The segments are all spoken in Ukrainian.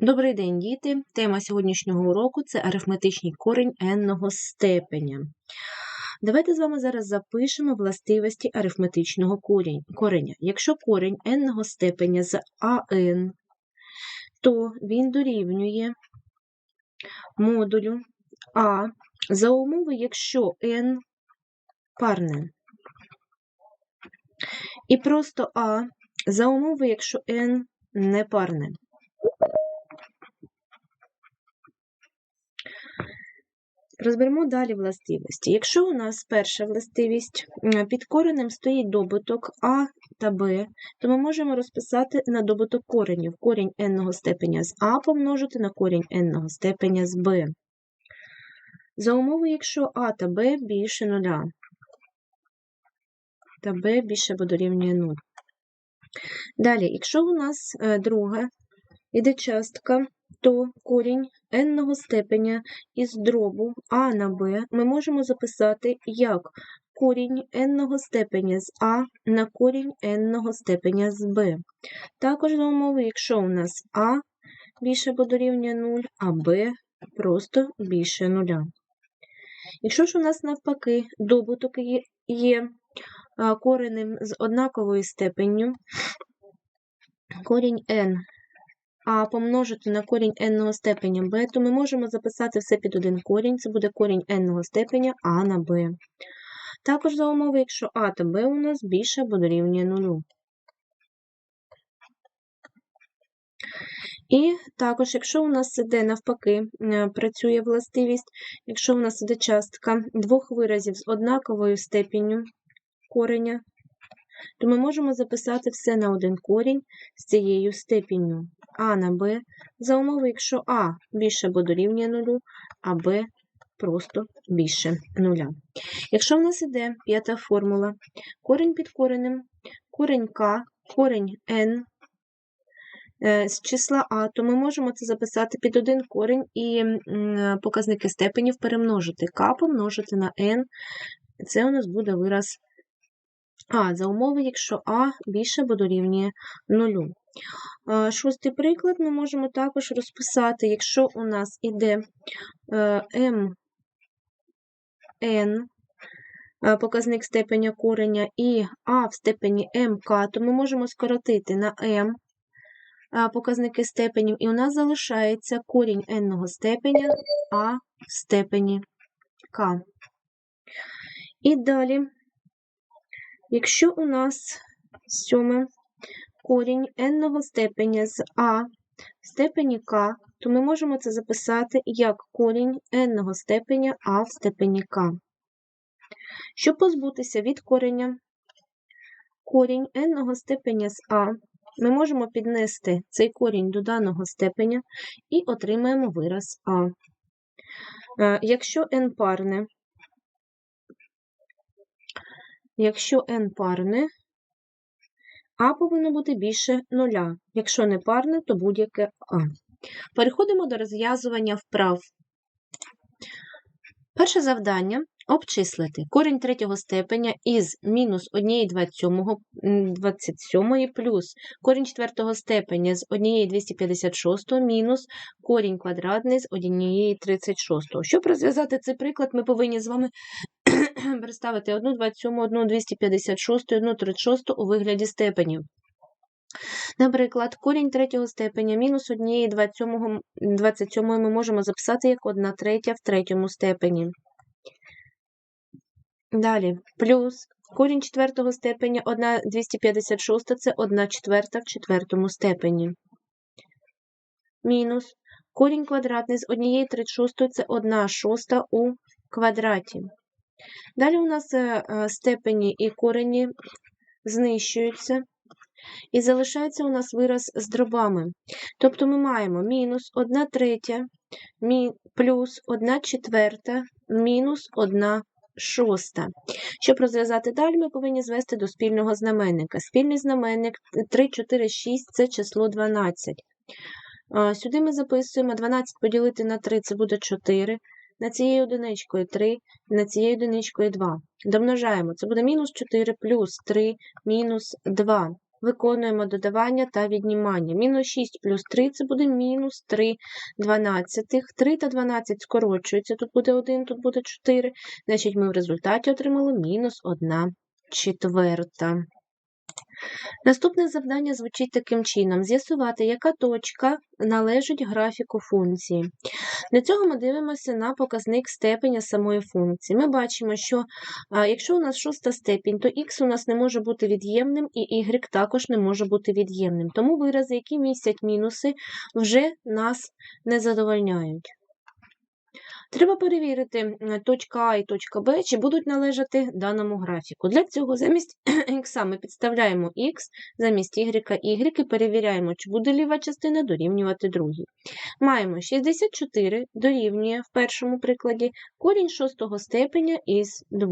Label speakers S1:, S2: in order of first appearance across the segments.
S1: Добрий день, діти! Тема сьогоднішнього уроку це арифметичний корінь n-ного степеня. Давайте з вами зараз запишемо властивості арифметичного кореня. Якщо корінь n-ного степеня з an, то він дорівнює модулю а за умови, якщо n парне. І просто а за умови, якщо n не парне. Розберемо далі властивості. Якщо у нас перша властивість під коренем стоїть добуток А та Б, то ми можемо розписати на добуток коренів. Корінь n степеня з А помножити на корінь n степеня з Б. За умови, якщо А та Б більше нуля, та Б більше або дорівнює 0. Далі, якщо у нас е, друга іде частка, то корінь n степеня із дробу а на b ми можемо записати як корінь n степеня з а на корінь n степеня з b. Також за умови, якщо у нас а більше або дорівнює 0, а b просто більше 0. Якщо ж у нас навпаки добуток є, коренем з однаковою степенню, корінь n а помножити на корінь n степеня b, то ми можемо записати все під один корінь, це буде корінь n степеня а на b. Також за умови, якщо а та b у нас більше або дорівнює нулю. І також, якщо у нас іде навпаки, е, працює властивість, якщо у нас іде частка двох виразів з однаковою степенню кореня, то ми можемо записати все на один корінь з цією степенню а на b за умови, якщо а більше або дорівнює нулю, а b просто більше нуля. Якщо в нас іде п'ята формула, корінь під коренем, корінь k, корінь n е, з числа а, то ми можемо це записати під один корінь і показники степенів перемножити. k помножити на n, це у нас буде вираз а, за умови, якщо а більше або дорівнює нулю. Шостий приклад ми можемо також розписати, якщо у нас іде mn, е, показник степеня кореня, і а в степені mk, то ми можемо скоротити на m показники степенів, і у нас залишається корінь n степеня а в степені k. І далі, якщо у нас сьоме корінь n степеня з а в степені k, то ми можемо це записати як корінь n степеня а в степені k. Щоб позбутися від кореня корінь n степеня з а, ми можемо піднести цей корінь до даного степеня і отримаємо вираз а. Е, якщо n парне, якщо n парне, а повинно бути більше нуля. Якщо не парне, то будь-яке А. Переходимо до розв'язування вправ. Перше завдання обчислити корінь третього степеня із мінус 1,27 плюс корінь четвертого степеня з 1,256 мінус корінь квадратний з 1,36. Щоб розв'язати цей приклад, ми повинні з вами представити 1,27, 1,256, 1,36 у вигляді степенів. Наприклад, корінь третього степеня мінус 1,27 ми можемо записати як 1 третя в третьому степені. Далі, плюс корінь четвертого степеня 1,256 це 1 четверта в четвертому степені. Мінус корінь квадратний з 1,36 це 1 шоста у квадраті. Далі у нас е, е, степені і корені знищуються, і залишається у нас вираз з дробами. Тобто ми маємо мінус 1 третя, плюс 1 четверта, мінус 1 шоста. Щоб розв'язати далі, ми повинні звести до спільного знаменника. Спільний знаменник 3, 4, 6 це число 12. Сюди ми записуємо 12 поділити на 3 це буде 4. На цією одиничкою 3, на цією одиничкою 2. Домножаємо. Це буде мінус 4 плюс 3 мінус 2. виконуємо додавання та віднімання. Мінус 6 плюс 3 це буде мінус 3 дванадцятих. 3 та 12 скорочуються, тут буде 1, тут буде 4. Значить, ми в результаті отримали мінус 1 четверта. Наступне завдання звучить таким чином: з'ясувати, яка точка належить графіку функції. Для цього ми дивимося на показник степеня самої функції. Ми бачимо, що а, якщо у нас шоста степінь, то х у нас не може бути від'ємним, і y також не може бути від'ємним. Тому вирази, які містять мінуси, вже нас не задовольняють. Треба перевірити м, точка А і точка Б, чи будуть належати даному графіку. Для цього замість х ми підставляємо х, замість y y і перевіряємо, чи буде ліва частина дорівнювати другій. Маємо 64 дорівнює в першому прикладі корінь шостого степеня із 2.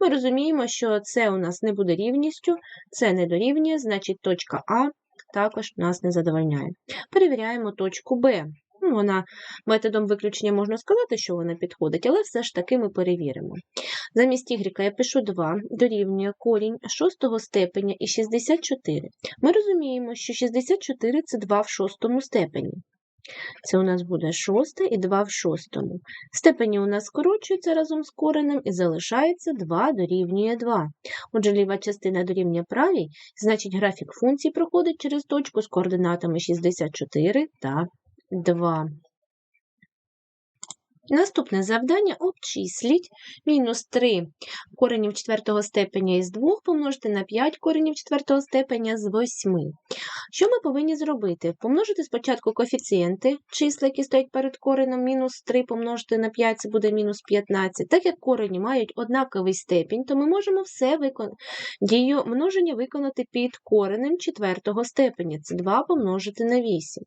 S1: Ми розуміємо, що це у нас не буде рівністю, це не дорівнює, значить точка А також нас не задовольняє. Перевіряємо точку Б. Ну, Вона методом виключення можна сказати, що вона підходить, але все ж таки ми перевіримо. Замість y я пишу 2, дорівнює корінь шостого степеня і 64. Ми розуміємо, що 64 це 2 в шостому степені. Це у нас буде шосте і 2 в шостому. Степені у нас скорочуються разом з коренем і залишається 2 дорівнює 2. Отже, ліва частина дорівнює правій, значить графік функції проходить через точку з координатами 64 та 2. Наступне завдання обчисліть мінус 3 коренів четвертого степеня із 2 помножити на 5 коренів четвертого степеня з 8. Що ми повинні зробити? Помножити спочатку коефіцієнти, числа, які стоять перед коренем, мінус 3 помножити на 5, це буде мінус 15. Так як корені мають однаковий степінь, то ми можемо все викон... дію множення виконати під коренем четвертого степеня. Це 2 помножити на 8.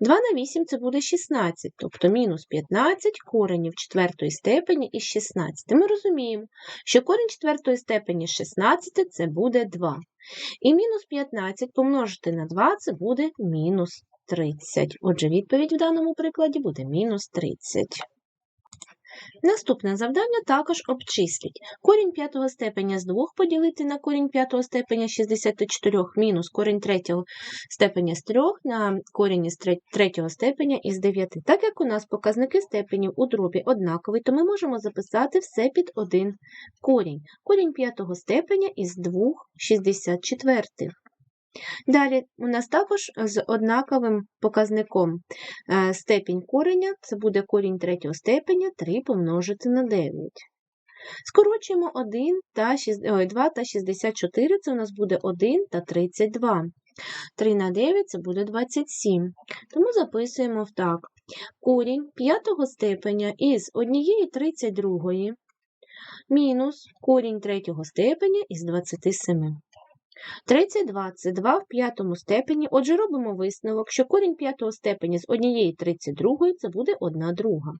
S1: 2 на 8 це буде 16, тобто мінус 15 коренів четвертої степені із 16. Ми розуміємо, що корінь четвертої степені з 16 це буде 2. І мінус 15 помножити на 2 це буде мінус 30. Отже, відповідь в даному прикладі буде мінус 30. Наступне завдання також обчисліть. Корінь п'ятого степеня з 2 поділити на корінь п'ятого степеня з 64 мінус корінь третього степеня з 3 на корінь із тре- третього степеня із 9. Так як у нас показники степенів у дробі однакові, то ми можемо записати все під один корінь. Корінь п'ятого степеня із 2 64. Далі у нас також з однаковим показником е, степінь кореня, це буде корінь третього степеня 3 помножити на 9. Скорочуємо 1 та 6, ой, 2 та 64, це у нас буде 1 та 32. 3 на 9 це буде 27. Тому записуємо так. Корінь п'ятого степеня із однієї 32 мінус корінь третього степеня із 27. 32 – це 2 в п'ятому степені, отже робимо висновок, що корінь п'ятого степені з однієї 32 це буде 1 друга.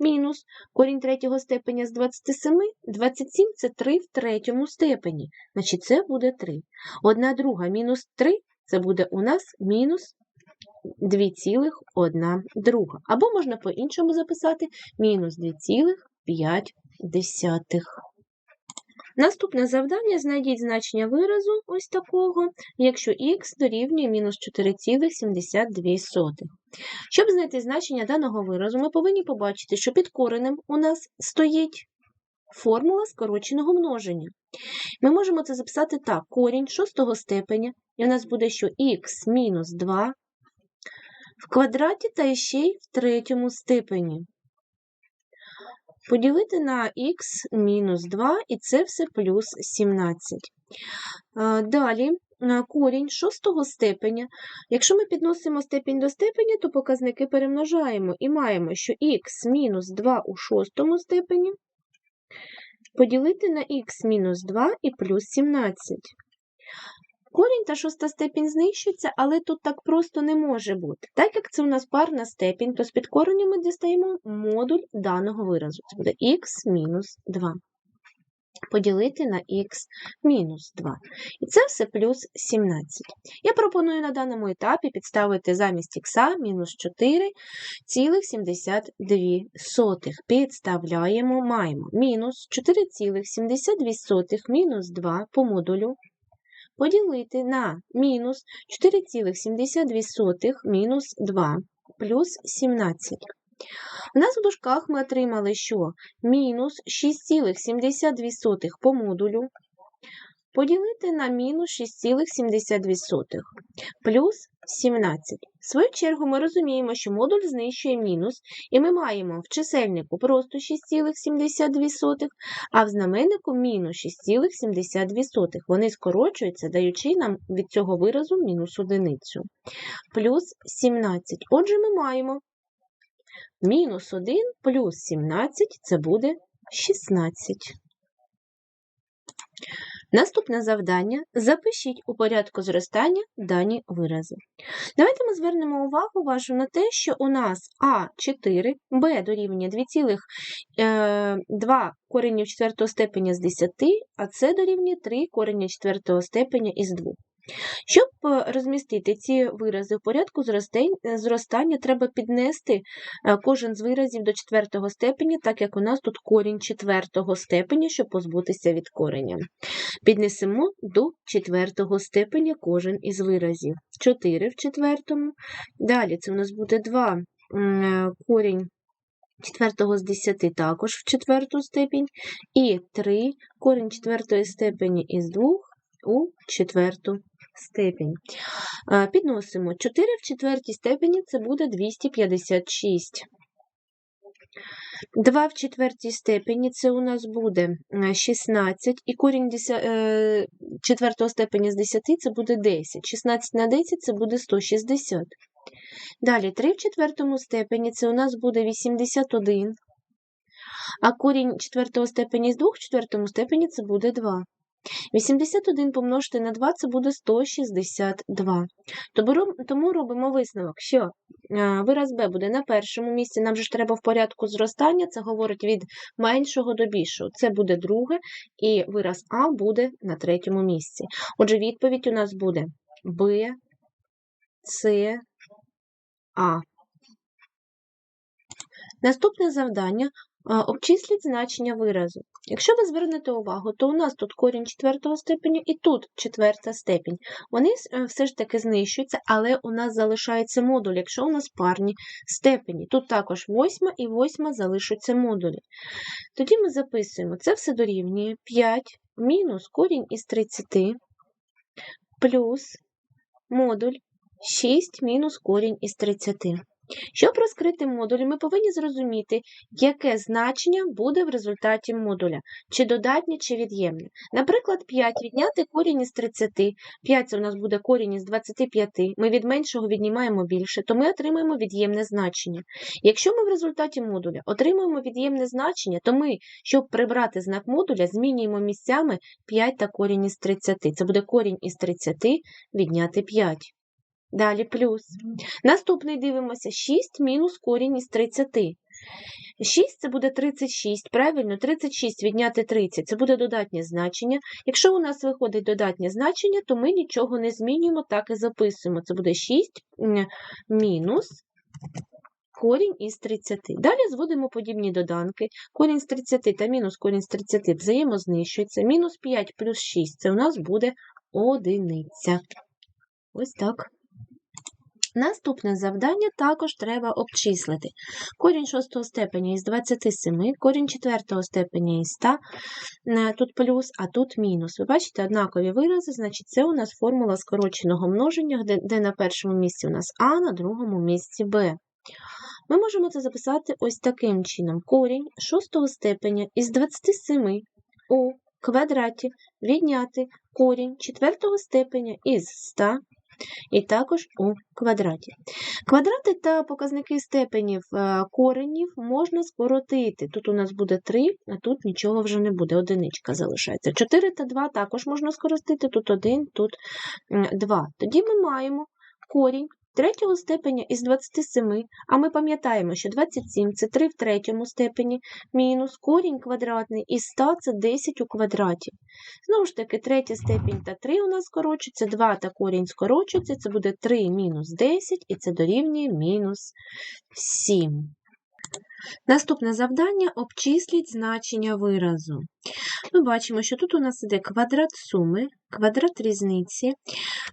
S1: Мінус корінь третього степеня з 27, 27 – це 3 в третьому степені, значить це буде 3. 1 друга мінус 3 – це буде у нас мінус 2,1 друга. Або можна по-іншому записати мінус 2,5. Наступне завдання знайдіть значення виразу ось такого, якщо х дорівнює мінус 4,72. Щоб знайти значення даного виразу, ми повинні побачити, що під коренем у нас стоїть формула скороченого множення. Ми можемо це записати так: корінь шостого степеня, і у нас буде, що х мінус 2 в квадраті та ще й в третьому степені поділити на х мінус 2, і це все плюс 17. Далі корінь шостого степеня. Якщо ми підносимо степінь до степеня, то показники перемножаємо і маємо, що х мінус 2 у шостому степені поділити на х мінус 2 і плюс 17. Корінь та шоста степінь знищуються, але тут так просто не може бути. Так як це у нас парна степінь, то з підкоренням ми дістаємо модуль даного виразу. Це буде х мінус 2. Поділити на х мінус 2. І це все плюс 17. Я пропоную на даному етапі підставити замість х мінус 4,72. Підставляємо, маємо мінус 4,72 мінус 2 по модулю поділити на мінус 4,72 мінус 2 плюс 17. У нас в дужках ми отримали, що мінус 6,72 по модулю поділити на мінус 6,72 плюс 17. В свою чергу ми розуміємо, що модуль знищує мінус, і ми маємо в чисельнику просто 6,72, а в знаменнику мінус 6,72. Вони скорочуються, даючи нам від цього виразу мінус одиницю. Плюс 17. Отже, ми маємо мінус 1 плюс 17 це буде 16. Наступне завдання запишіть у порядку зростання дані вирази. Давайте ми звернемо увагу вашу на те, що у нас А4, Б дорівнює 2,2 коренів 4 степеня з 10, а С дорівнює 3 корення 4 степеня із 2. Щоб е, розмістити ці вирази в порядку е, зростання, треба піднести е, кожен з виразів до четвертого степеня, так як у нас тут корінь четвертого степеня, щоб позбутися від кореня. Піднесемо до четвертого степеня кожен із виразів. 4 в четвертому. Далі це у нас буде 2 корінь. Четвертого з 10 також в четверту степень, і 3 корінь четвертої степені із 2 у четверту степень. Підносимо 4 в четвертій степені це буде 256. 2 в четвертій степені це у нас буде 16, і корінь е, четвертого степені з 10 це буде 10. 16 на 10 це буде 160. Далі 3 в четвертому степені це у нас буде 81. А корінь четвертого степені з 2 в четвертому степені це буде 2. 81 помножити на 2 це буде 162. Тому робимо висновок, що вираз b буде на першому місці, нам же ж треба в порядку зростання, це говорить від меншого до більшого. Це буде друге, і вираз А буде на третьому місці. Отже, відповідь у нас буде Б, С, А. Наступне завдання Обчисліть значення виразу. Якщо ви звернете увагу, то у нас тут корінь четвертого степеня і тут четверта степень. Вони е, все ж таки знищуються, але у нас залишається модуль, якщо у нас парні степені. Тут також восьма і восьма залишаться модулі. Тоді ми записуємо, це все дорівнює 5 мінус корінь із 30 плюс модуль 6 мінус корінь із 30. Щоб розкрити модуль, ми повинні зрозуміти, яке значення буде в результаті модуля, чи додатнє, чи від'ємне. Наприклад, 5 відняти корінь із 30, 5 це у нас буде корінь із 25, ми від меншого віднімаємо більше, то ми отримаємо від'ємне значення. Якщо ми в результаті модуля отримуємо від'ємне значення, то ми, щоб прибрати знак модуля, змінюємо місцями 5 та корінь із 30. Це буде корінь із 30 відняти 5. Далі плюс. Наступний дивимося 6 мінус корінь із 30. 6 це буде 36, правильно, 36 відняти 30 це буде додатнє значення. Якщо у нас виходить додатнє значення, то ми нічого не змінюємо, так і записуємо. Це буде 6 мінус корінь із 30. Далі зводимо подібні доданки. Корінь з 30 та мінус корінь з 30 взаємознищується. Мінус 5 плюс 6 це у нас буде одиниця. Ось так. Наступне завдання також треба обчислити. Корінь 6 степеня із 27, корінь 4 степеня із 100, е, тут плюс, а тут мінус. Ви бачите, однакові вирази, значить, це у нас формула скороченого множення, де, де на першому місці у нас А, на другому місці Б. Ми можемо це записати ось таким чином: корінь 6 степеня із 27 у квадраті відняти корінь 4 степеня із 100 і також у квадраті. Квадрати та показники степенів е, коренів можна скоротити. Тут у нас буде 3, а тут нічого вже не буде, одиничка залишається. 4 та 2 також можна скоротити, тут 1, тут 2. Тоді ми маємо корінь третього степеня із 27, а ми пам'ятаємо, що 27 це 3 в третьому степені, мінус корінь квадратний із 100 це 10 у квадраті. Знову ж таки, третя степінь та 3 у нас скорочується, 2 та корінь скорочується, це буде 3 мінус 10, і це дорівнює мінус 7. Наступне завдання обчисліть значення виразу. Ми бачимо, що тут у нас іде квадрат суми, квадрат різниці.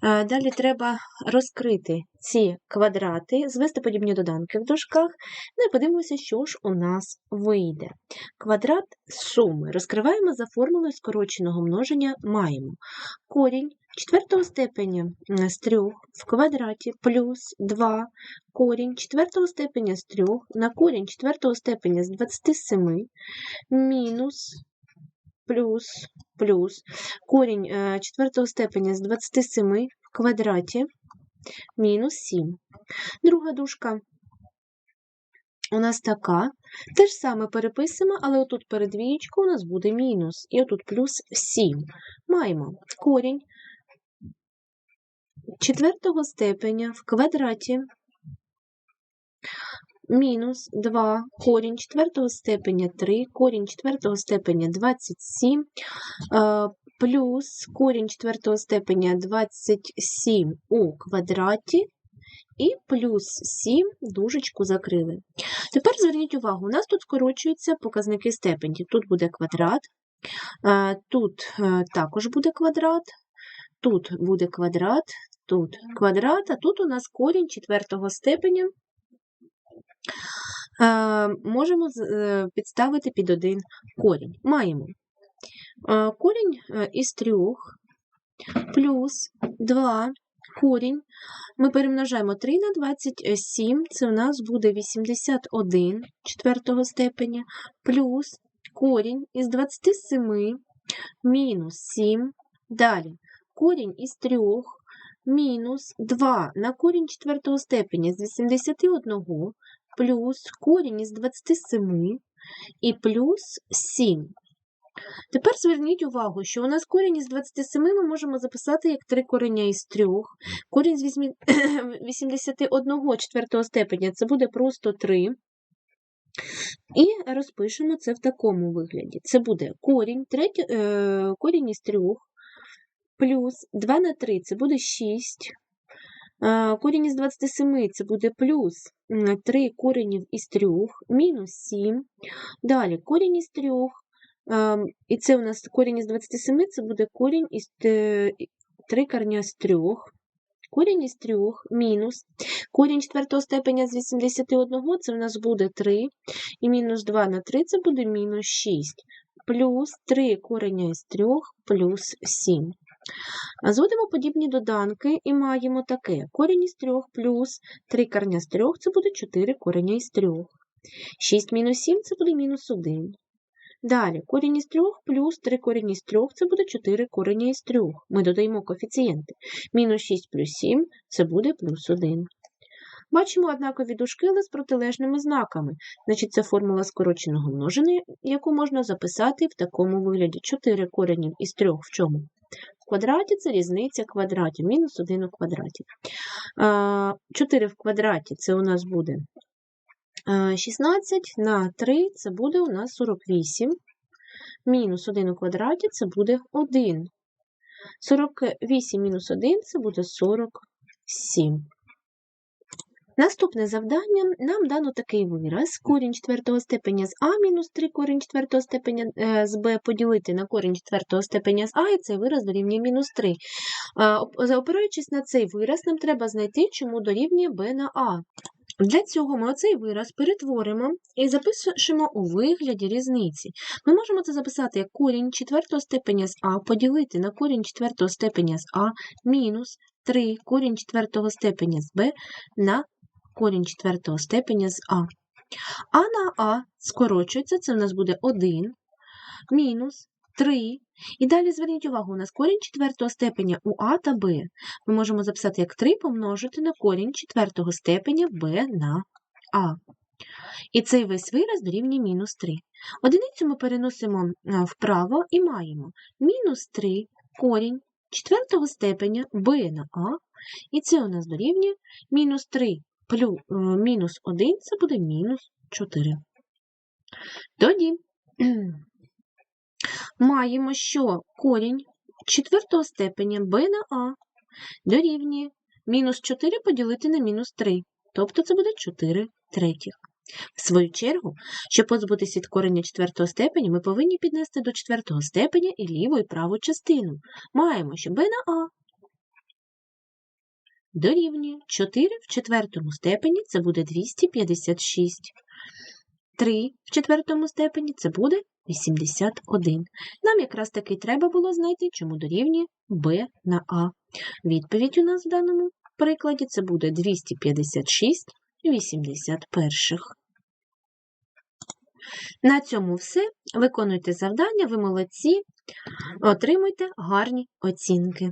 S1: Е, Далі треба розкрити ці квадрати, звести подібні доданки в дужках, ну і подивимося, що ж у нас вийде. Квадрат суми розкриваємо за формулою скороченого множення маємо. Корінь четвертого степеня з 3 в квадраті плюс 2 корінь четвертого степеня з 3 на корінь четвертого степеня з 27 мінус плюс плюс корінь е, четвертого степеня з 27 в квадраті мінус 7. Друга дужка у нас така. Те ж саме переписуємо, але отут перед двієчкою у нас буде мінус. І отут плюс 7. Маємо корінь четвертого степеня в квадраті мінус 2, корінь четвертого степеня 3, корінь четвертого степеня 27, е, плюс корінь четвертого степеня 27 у квадраті, і плюс 7 дужечку закрили. Тепер зверніть увагу, у нас тут скорочуються показники степені. Тут буде квадрат, е, тут е, також буде квадрат, тут буде квадрат, тут квадрат, а тут у нас корінь четвертого степеня. Можемо е, підставити під один корінь. Маємо корінь е, із трьох плюс 2 корінь. Ми перемножаємо 3 на 27, це у нас буде 81 четвертого степеня, плюс корінь із 27 мінус 7. Далі корінь із 3 мінус 2 на корінь четвертого степеня з 81 плюс корінь із 27 і плюс 7. Тепер зверніть увагу, що у нас корінь із 27 ми можемо записати як 3 корення із 3. Корінь з вісьмі- 81 четвертого степеня це буде просто 3. І розпишемо це в такому вигляді. Це буде корінь, третє, е, корінь із 3 плюс 2 на 3 це буде 6. Е, Корінь із 27 це буде плюс 3 коренів із 3, мінус 7. Далі корінь із 3, ем, і це у нас корінь із 27, це буде корінь із 3 корня з 3. Корінь із 3 мінус. Корінь четвертого степеня з 81 це у нас буде 3. І мінус 2 на 3 це буде мінус 6. Плюс 3 кореня із 3 плюс 7. Зводимо подібні доданки і маємо таке. Корінь із 3 плюс 3 корня з 3 це буде 4 кореня із 3. 6 мінус 7 це буде мінус 1. Далі, корінь із 3 плюс 3 корінь із 3 це буде 4 кореня із 3. Ми додаємо коефіцієнти. Мінус 6 плюс 7 це буде плюс 1. Бачимо однакові дужки, але з протилежними знаками. Значить, це формула скороченого множення, яку можна записати в такому вигляді. 4 коренів із 3 в чому? Квадраті це різниця квадратів, мінус 1 у квадраті. 4 в квадраті це у нас буде 16 на 3 це буде у нас 48. Мінус 1 у квадраті це буде 1. 48 мінус 1 це буде 47. Наступне завдання нам дано такий вираз. Корінь четвертого степеня з А мінус 3 корінь четвертого степеня е, з Б поділити на корінь четвертого степеня з А, і цей вираз дорівнює мінус 3. Опираючись на цей вираз, нам треба знайти, чому дорівнює Б на А. Для цього ми оцей вираз перетворимо і запишемо у вигляді різниці. Ми можемо це записати як корінь четвертого степеня з А поділити на корінь четвертого степеня з А мінус 3 корінь четвертого степеня з Б на корінь четвертого степеня з А. А на А скорочується, це у нас буде 1 мінус 3. І далі зверніть увагу, у нас корінь четвертого степеня у А та Б. Ми можемо записати як 3 помножити на корінь четвертого степеня Б на А. І цей весь вираз дорівнює мінус 3. Одиницю ми переносимо вправо і маємо мінус 3 корінь четвертого степеня Б на А. І це у нас дорівнює мінус 3 плюс мінус 1 це буде мінус 4. Тоді маємо, що корінь четвертого степеня b на a дорівнює мінус 4 поділити на мінус 3, тобто це буде 4 третіх. В свою чергу, щоб позбутися від корення четвертого степеня, ми повинні піднести до четвертого степеня і ліву і праву частину. Маємо, що b на a дорівнює 4 в четвертому степені це буде 256. 3 в четвертому степені це буде 81. Нам якраз таки треба було знайти, чому дорівнює b на a. Відповідь у нас в даному прикладі це буде 256 81. На цьому все. Виконуйте завдання, ви молодці, отримуйте гарні оцінки.